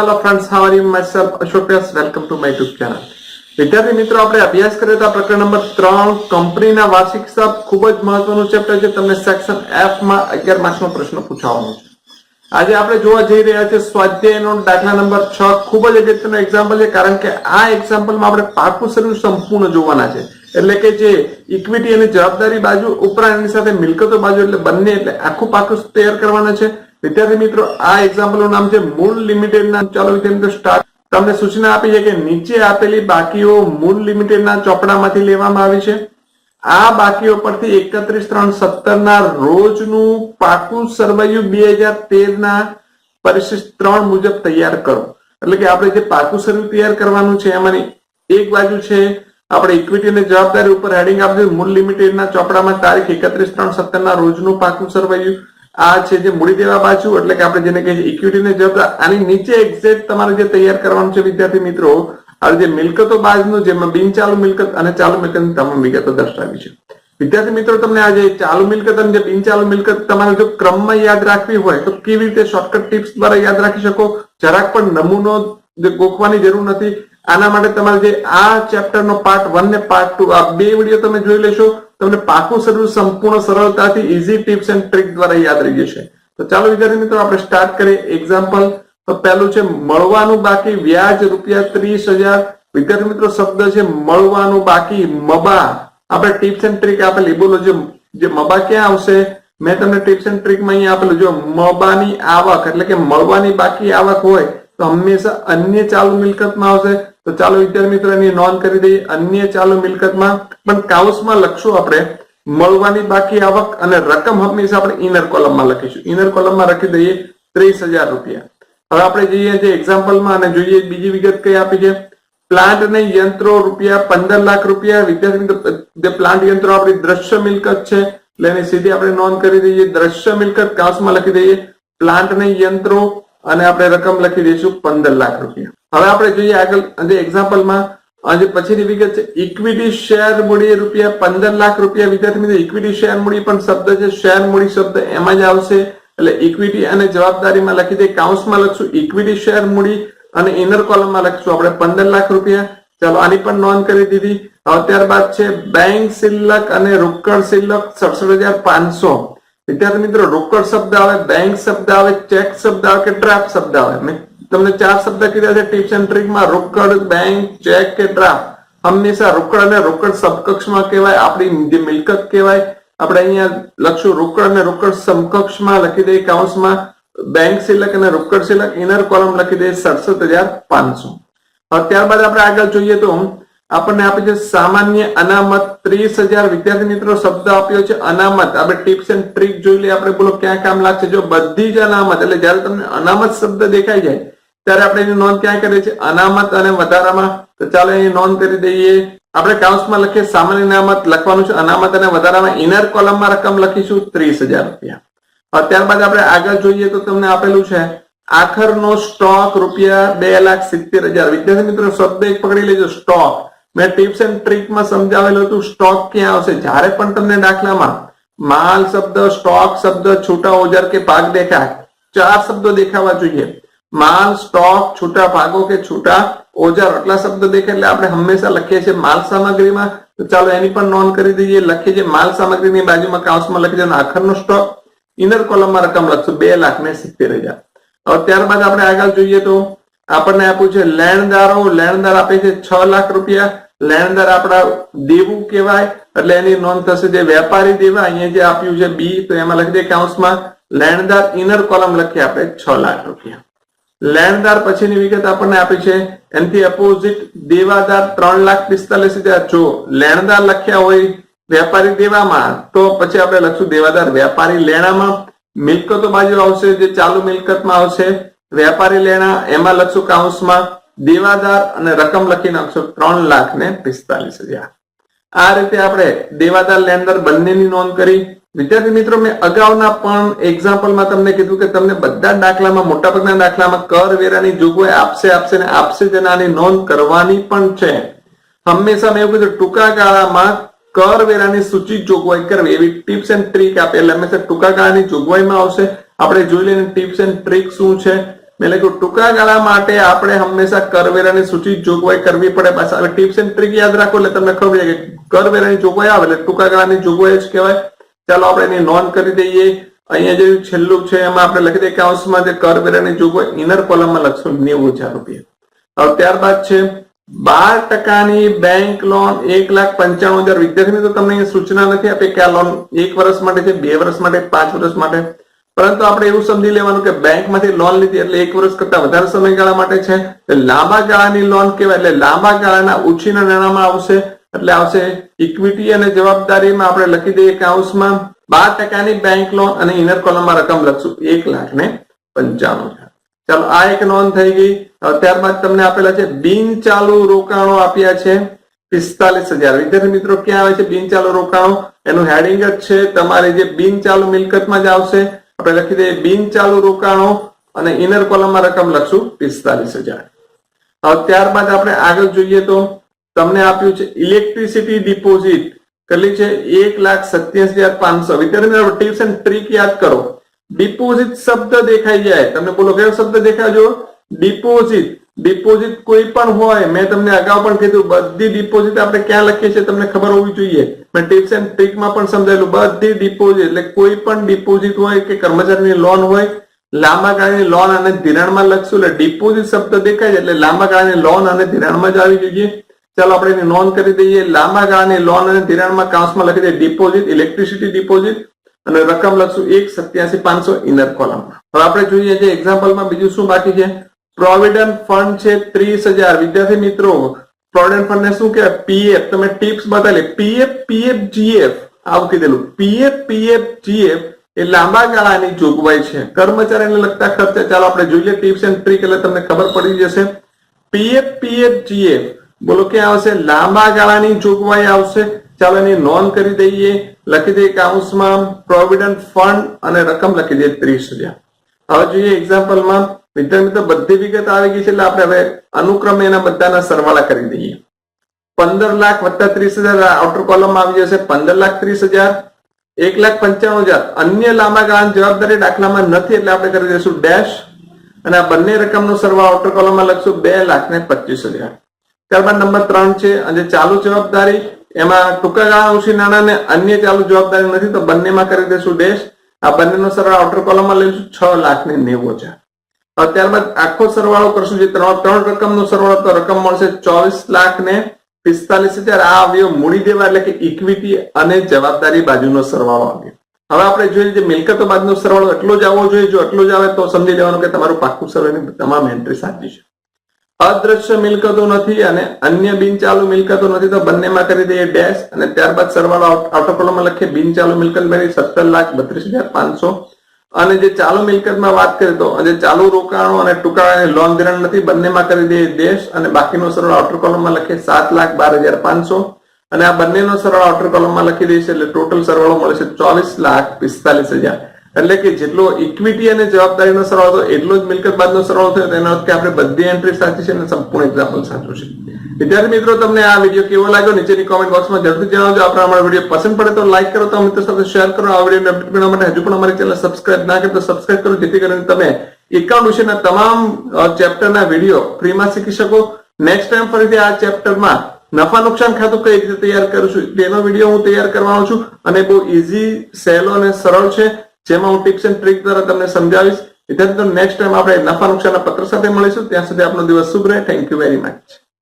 Hello friends how are you myself Ashok Vyas welcome to my YouTube channel વિદ્યાર્થી મિત્રો, આપણે અભ્યાસ કર્યો હતા પ્રકરણ નંબર ત્રણ, કંપનીના વાર્ષિક હિસાબ ખૂબ જ મહત્વનું ચેપ્ટર છે. તમને સેક્શન એફમાં અગિયાર માર્ક્સનો પ્રશ્ન પૂછાવાનો છે. આજે આપણે જોવા જઈ રહ્યા છે સ્વાધ્યાયનો દાખલા નંબર છ. ખૂબ જ અગત્યનો એક્ઝામ્પલ છે, કારણ કે આ એક્ઝામ્પલમાં આપણે પાકું શરીર સંપૂર્ણ જોવાના છે. એટલે કે જે ઇક્વિટી અને જવાબદારી બાજુ, ઉપરાંત એની સાથે મિલકતો બાજુ, એટલે બંને, એટલે આખું પાકું તૈયાર કરવાના છે. વિદ્યાર્થી મિત્રો, આ એક્ઝામ્પલનું નામ છે મૂળ લિમિટેડ ના ચાલો વિદ્યાર્થી સ્ટાર્ટ તમને સૂચના આપી છે કે નીચે આપેલી બાકીઓ મૂળ લિમિટેડ ના ચોપડામાંથી લેવામાં આવી છે. આ બાકીઓ પરથી એકત્રીસ ત્રણ સત્તર ના રોજનું પાકું સરવૈયું બે હજાર તેર ના પરિશિષ્ટ ત્રણ મુજબ તૈયાર કરો. એટલે કે આપણે જે પાકું સર્વે તૈયાર કરવાનું છે, એમાંની એક બાજુ છે, આપણે ઇક્વિટી અને જવાબદારી ઉપર હેડિંગ આપજો. મૂળ લિમિટેડ ના ચોપડામાં તારીખ એકત્રીસ ત્રણ સત્તર ના રોજનું પાકું સરવૈયું. આ છે જે મૂડી દેવા બાજુ એટલે કે આપણે જેને કહીએ ઇક્વિટીને ઇક્વિટી આની નીચે એક્ઝેક્ટ તમારે જે તૈયાર કરવાનું છે વિદ્યાર્થી મિત્રો, આ જે મિલકતો બાજનું, જેમાં બિનચાલુ મિલકત અને ચાલુ મિલકતની તમામ વિગતો દર્શાવી છે. વિદ્યાર્થી મિત્રો, તમને આજે ચાલુ મિલકત અને જે બિનચાલુ મિલકત તમારે જો ક્રમમાં યાદ રાખવી હોય, તો કેવી રીતે શોર્ટકટ ટિપ્સ દ્વારા યાદ રાખી શકો? જરાક પણ નમૂનો ગોખવાની જરૂર નથી. આના માટે તમારે જે આ ચેપ્ટરનો પાર્ટ વન ને પાર્ટ ટુ આ બે વીડિયો તમે જોઈ લેશો, તમને પાકું સર્વિસ સંપૂર્ણ સરળતાથી ઇઝી ટિપ્સ એન્ડ ટ્રીક દ્વારા યાદ રહી જશે. તો ચાલો વિદ્યાર્થી મિત્રો, આપણે સ્ટાર્ટ કરીએ એક્ઝામ્પલ તો પહેલું છે, મળવાનું બાકી વ્યાજ રૂપિયા ત્રીસ હજાર. વિદ્યાર્થી મિત્રો, શબ્દ છે, મળવાનું બાકી મબા. આપણે ટિપ્સ એન્ડ ટ્રીક આપેલી. બોલો, જે મબા ક્યાં આવશે? મેં તમને ટિપ્સ એન્ડ ટ્રીકમાં અહીંયા આપેલું. જો મબાની આવક, એટલે કે મળવાની બાકી આવક હોય, તો હંમેશા અન્ય ચાલુ મિલકતમાં આવશે. તો ચાલો વિદ્યાર્થી મિત્રો એની નોંધ કરી દઈએ. અન્ય ચાલુ મિલકતમાં, પણ કાઉસમાં લખશું આપણે, મળવાની બાકી આવક અને રકમ હંમેશા આપણે ઇનર કોલમમાં લખીશું. ઇનર કોલમમાં લખી દઈએ ત્રીસ રૂપિયા. હવે આપણે જઈએ જે એક્ઝામ્પલમાં અને જોઈએ બીજી વિગત કઈ આપી છે. પ્લાન્ટ અને યંત્રો રૂપિયા પંદર લાખ રૂપિયા. વિદ્યાર્થી મિત્રો પ્લાન્ટ યંત્રો આપણી દ્રશ્ય મિલકત છે, એટલે એની સીધી આપણે નોંધ કરી દઈએ. દ્રશ્ય મિલકત કાઉસમાં લખી દઈએ. પ્લાન્ટ અને યંત્રો અને આપણે રકમ લખી દઈશું પંદર લાખ રૂપિયા. હવે આપણે જોઈએ આગળ જે એક્ઝામ્પલમાં આજે પછીની વિગત છે. ઇક્વિટી શેર મૂડી રૂપિયા પંદર લાખ રૂપિયા. વિદ્યાર્થી ઇક્વિટી શેર મૂડી પણ શબ્દ છે. શેર મૂડી શબ્દ એમાં જ આવશે. એટલે ઇક્વિટી અને જવાબદારીમાં લખી દે કાઉન્સમાં લખશું ઇક્વિટી શેર મૂડી અને ઇનર કોલમમાં લખશું આપણે પંદર લાખ રૂપિયા. ચાલો આની પણ નોંધ કરી દીધી. હવે ત્યારબાદ છે બેંક શિલ્લક અને રોકડ શિલ્લક સડસઠ હજાર પાંચસો. વિદ્યાર્થી મિત્રો, રોકડ શબ્દ આવે બેંક શબ્દ આવે ચેક શબ્દ આવે કે ડ્રાફ્ટ શબ્દ આવે? મેં તમને ચાર શબ્દ કીધા છે ટિપ્સ એન્ડ ટ્રીકમાં રોકડ બેંક ચેક કે ડ્રાફ્ટ હંમેશા રોકડ અને રોકડ સમકક્ષમાં કહેવાય. આપણી જે મિલકત કહેવાય. આપણે અહીંયા લખશું રોકડ અને રોકડ સમકક્ષમાં લખી દઈએ કાઉન્સમાં બેંક સિલક અને રોકડ સિલક ઇનર કોલમ લખી દઈએ, સડસઠ હજાર પાંચસો. ત્યારબાદ આપણે આગળ જોઈએ તો આપણને આપે છે સામાન્ય અનામત ત્રીસ હજાર વિદ્યાર્થી મિત્રો શબ્દ આપ્યો છે અનામત. આપણે ટિપ્સ એન્ડ ટ્રીક જોઈ લઈએ. આપણે બોલો ક્યાં કામ લાગશે? જો બધી જ અનામત, એટલે જયારે તમને અનામત શબ્દ દેખાઈ જાય, ત્યારે આપણે એની નોંધ ક્યાં કરીએ છીએ? અનામત અને વધારામાં. તો ચાલો એની નોંધ કરી દઈએ. આપણે કાઉન્સમાં લખીએ, સામાન્ય અનામત લખવાનું છે. અનામત અને વધારામાં ઇનર કોલમમાં રકમ લખીશું ત્રીસ હજાર રૂપિયા. ત્યારબાદ આપણે આગળ જોઈએ તો તમને આપેલું છે, આખરનો સ્ટોક રૂપિયા બે લાખ સિત્તેર હજાર. વિદ્યાર્થી મિત્રો, શબ્દ એક પકડી લેજો સ્ટોક મેં ટિપ્સ એન્ડ ટ્રીકમાં સમજાવેલું હતું સ્ટોક ક્યાં આવશે? જ્યારે પણ તમને દાખલામાં માલ શબ્દ સ્ટોક શબ્દ, છૂટા ઓજાર કે ભાગ દેખાય, ચાર શબ્દો દેખાવા જોઈએ. માલ સ્ટોક છૂટા ભાગો કે છૂટા ઓજાર, આટલા શબ્દ દેખાય એટલે આપણે હંમેશા લખીએ છીએ માલ સામગ્રીમાં. તો ચાલો એની પણ નોંધ કરી દઈએ. લખીએ છીએ માલ સામગ્રીની બાજુમાં કાઉન્સમાં લખી દઈએ આખરનો સ્ટોક ઇનર કોલમમાં રકમ લખશું બે લાખ ને સિત્તેર હજાર. હવે ત્યારબાદ આપણે આગળ જોઈએ તો આપણને આપ્યું છે લેણદારો. લેણદાર આપે છે છ લાખ રૂપિયા. લેણદાર આપણા દેવું કહેવાય. એટલે એની નોંધ થશે જે વેપારી દેવા, અહીંયા જે આપ્યું છે બી, તો એમાં લખી દે કાઉન્સમાં લેણદાર ઇનર કોલમ લખીએ આપણે છ લાખ રૂપિયા. લેણદાર પછીની વિગત આપણને આપી છે, એનાથી અપોઝિટ દેવાદાર ત્રણ લાખ પિસ્તાલીસ હજાર. જો લેણદાર લખ્યા હોય વેપારી દેવામાં, તો પછી આપણે લખશું દેવાદાર વેપારી લેણામાં. મિલકતો બાજુ આવશે, જે ચાલુ મિલકતમાં આવશે વેપારી લેણા, એમાં લખશું કાઉન્સમાં દેવાદાર અને રકમ લખી નાખશું ત્રણ લાખ ને પિસ્તાલીસ હજાર. આ રીતે આપણે દેવાદાર લેણદાર બંનેની નોંધ કરી. વિદ્યાર્થી મિત્રો, મેં અગાઉના પણ એક્ઝામ્પલમાં તમને કીધું કે તમને બધા દાખલામાં, મોટાભાગના દાખલામાં કર વેરાની જોગવાઈ આપશે આપશે ને આપશે આની નોંધ કરવાની પણ છે. હંમેશા મેં એવું કીધું, ટૂંકા ગાળામાં કર વેરાની સૂચિત જોગવાઈ કરવી. એવી ટિપ્સ એન્ડ ટ્રીક આપે એટલે હંમેશા ટૂંકા ગાળાની જોગવાઈમાં આવશે. આપણે જોઈ લઈને ટિપ્સ એન્ડ ટ્રીક શું છે. મેં લખ્યું ટૂંકા ગાળા માટે આપણે હંમેશા કરવેરાની સૂચિત જોગવાઈ કરવી પડે. પાછા હવે ટિપ્સ એન્ડ ટ્રીક યાદ રાખો એટલે તમને ખબર છે કે કરવેરાની જોગવાઈ આવે એટલે ટૂંકા ગાળાની જોગવાઈ જ કહેવાય. ચાલો આપણે એની નોંધ કરી દઈએ. અહીંયા જે છેલ્લું છે એમાં આપણે લખી દઈએ કાઉન્સમાં જે કરવેરાની જોગવાઈ ઇનર કોલમમાં લખશું નેવું હજાર રૂપિયા. હવે ત્યારબાદ છે બાર ટકાની બેંક લોન એક લાખ પંચાણું હજાર. વિદ્યાર્થીની તો તમને સૂચના નથી આપી કે આ લોન એક વર્ષ માટે છે, બે વર્ષ માટે, પાંચ વર્ષ માટે. પરંતુ આપણે એવું સમજી લેવાનું કે બેંકમાંથી લોન લીધી એટલે એક વર્ષ કરતા વધારે સમયગાળા માટે છે. લાંબા ગાળાની લોન કહેવાય એટલે લાંબા ગાળાના ઉછીના નાણામાં આવશે. એટલે આવશે ઇક્વિટી અને જવાબદારીમાં આપણે લખી દઈએ કાઉન્સમાં બાર ટકાની બેંક લોન અને ઇનર કોલમમાં રકમ લખશું. એક લાખ ને પંચાણું ચાલો, આ એક નોંધ થઈ ગઈ. ત્યારબાદ તમને આપેલા છે બિન ચાલુ રોકાણો આપ્યા છે પિસ્તાલીસ હજાર. વિદ્યાર્થી મિત્રો, ક્યાં આવે છે બિન ચાલુ રોકાણો? એનું હેડિંગ જ છે, તમારે જે બિન ચાલુ મિલકતમાં જ આવશે. આપણે લખી દઈએ, બિન ચાલુ રોકાણો અને ઇનર કોલમમાં રકમ લખશું પિસ્તાલીસ હજાર. ત્યારબાદ આપણે આગળ જોઈએ તો તમને આપ્યું છે ઇલેક્ટ્રિસિટી ડિપોઝિટ. કેટલી છે? એક લાખ સત્યાસી હજાર પાંચસો. વિદ્યાર્થી ટિપ્સ એન્ડ ટ્રીક યાદ કરો. ડિપોઝિટ શબ્દ દેખાઈ જાય. તમને બોલો, કયો શબ્દ દેખાજો ડિપોઝિટ. ડિપોઝિટ કોઈ પણ હોય, મેં તમને અગાઉ પણ કીધું, બધી ડિપોઝિટ આપણે ક્યાં લખીએ છીએ તમને ખબર હોવી જોઈએ. મેં ટિપ્સ એન્ડ ટ્રીકમાં પણ સમજાયેલું બધી ડિપોઝિટ એટલે કોઈ પણ ડિપોઝિટ હોય કે કર્મચારીની લોન હોય, લાંબા ગાળાની લોન અને ધિરાણમાં લખશું એટલે ડિપોઝિટ શબ્દ દેખાય છે એટલે લાંબા ગાળાની લોન અને ધિરાણમાં જ આવી જોઈએ. ચાલો આપણે એની નોંધ કરી દઈએ. લાંબા ગાળાની લોન અને ધિરાણમાં કાઉન્સમાં લખી દઈએ ડિપોઝિટ ઇલેક્ટ્રિસિટી ડિપોઝિટ અને રકમ લખશું એક સત્યાસી પાંચસો ઇનર કોલમમાં હવે આપણે જોઈએ જે એક્ઝામ્પલમાં બીજું શું બાકી છે? પ્રોવિડન્ટ ફંડ છે ત્રીસ હજાર. વિદ્યાર્થી મિત્રો પ્રોવિડન્ટ ફંડ ને શું કહેવાય? પીએફ તમે ટિપ્સ બતાવી પીએફ પીએફ જીએફ આવું કીધેલું પીએફ પીએફ જીએફ એ લાંબા ગાળાની જોગવાઈ છે. કર્મચારીને લગતા ખર્ચા. ચાલો આપણે જોઈએ ટિપ્સ એન્ડ ટ્રીક એટલે તમને ખબર પડી જશે. પીએફ પીએફ જીએફ બોલો કે આવશે? લાંબા ગાળાની જોગવાઈ આવશે. ચાલો એની નોંધ કરી દઈએ. લખી દઈએ કાઉન્સમાં પ્રોવિડન્ટ ફંડ અને રકમ લખી દઈએ ત્રીસ હજાર. હવે જોઈએ એક્ઝામ્પલમાં વિદ્યાર્થી મિત્રો બધી વિગત આવી ગઈ છે એટલે આપણે હવે અનુક્રમે એના બધાના સરવાળા કરી દઈએ. પંદર લાખ વત્તા ત્રીસ હજાર આઉટર કોલમમાં આવી જશે. પંદર લાખ ત્રીસ હજાર, એક લાખ પંચાણું હજાર. અન્ય લાંબા ગાળાની જવાબદારી દાખલામાં નથી એટલે આપણે કરી દઈશું ડેશ. અને આ બંને રકમનો સરવાળો આઉટર કોલમમાં લખશું બે લાખ ને પચીસ હજાર. ત્યારબાદ નંબર ત્રણ છે, અને ચાલુ જવાબદારી. એમાં ટૂંકા ગાળા ઓછી નાણાં ને અન્ય ચાલુ જવાબદારી નથી, તો બંનેમાં કરી દઈશું ડેશ. આ બંનેનો સરવાળો આઉટર કોલમમાં લઈશું છ લાખ ને નેવું હજાર. ત્યારબાદ આખો સરવાળો કરશું જે ત્રણ ત્રણ રકમનો સરવાળો તો રકમ મળશે ચોવીસ લાખ ને પિસ્તાલીસ હજાર. આ આવ્યો મૂડી દેવા એટલે કે ઇક્વિટી અને જવાબદારી બાજુનો સરવાળો આવ્યો. હવે આપણે જોઈએ જે મિલકતો બાજુનો સરવાળો એટલો જ આવવો જોઈએ, જો એટલો જ આવે તો સમજી લેવાનું કે તમારું પાકું સર્વેની તમામ એન્ટ્રી સાચી છે. અદ્રશ્ય મિલકતો નથી અને અન્ય બિનચાલુ મિલકતો નથી, તો બંનેમાં કરી દઈએ ડેશ અને ત્યારબાદ સરવાળો આઉટર કોલમમાં લખીએ, બિનચાલુ મિલકત મેળવી સત્તર લાખ બત્રીસ હજાર પાંચસો અને જે ચાલુ મિલકતમાં વાત કરી તો જે ચાલુ રોકાણો અને ટૂંકા લોન ધિરાણ નથી, બંનેમાં કરી દે દેશ અને બાકીનો સરળ આઉટર કોલમમાં લખે સાત લાખ બાર હજાર પાંચસો. અને આ બંનેનો સરળ આઉટર કોલમમાં લખી દઈશ એટલે ટોટલ સરવાળો મળશે ચોવીસ લાખ પિસ્તાલીસ હજાર. એટલે કે જેટલો ઇક્વિટી અને જવાબદારીનો સરવાળો હતો, એટલો જ મિલકત બાદનો સરવાળો થયો. તેનો અર્થ કે આપણે બધી એન્ટ્રી સાચી છે અને સંપૂર્ણ એક્ઝામ્પલ સાચું છે. વિદ્યાર્થી મિત્રો, તમને આ વીડિયો કેવો લાગ્યો? નીચેની કોમેન્ટ બોક્સમાં જરૂરથી જણાવજો. આપણે અમારો વીડિયો પસંદ પડે તો લાઈક કરો, તો મિત્રો સાથે શેર કરો. આ વીડિયો અપડેટ મેળવવા માટે હજુ પણ અમારી ચેનલ સબસ્ક્રાઇબ ના કરી તો સબસ્ક્રાઇબ કરો. જેથી કરીને તમે એકાઉન્ટ વિશેના તમામ ચેપ્ટરના વીડિયો ફ્રીમાં શીખી શકો. નેક્સ્ટ ટાઈમ ફરીથી આ ચેપ્ટરમાં નફા નુકસાન ખાતું કઈ રીતે તૈયાર કરું છું, તેનો વીડિયો હું તૈયાર કરવાનો છું. અને બહુ ઇઝી સહેલો અને સરળ છે. જેમાં હું ટિપ્સ એન્ડ ટ્રીક દ્વારા તમને સમજાવીશ. વિદ્યાર્થી નેક્સ્ટ ટાઈમ આપણે નફા નુકસાનના પત્ર સાથે મળીશું. ત્યાં સુધી આપનો દિવસ શુભ રહે. Thank you very much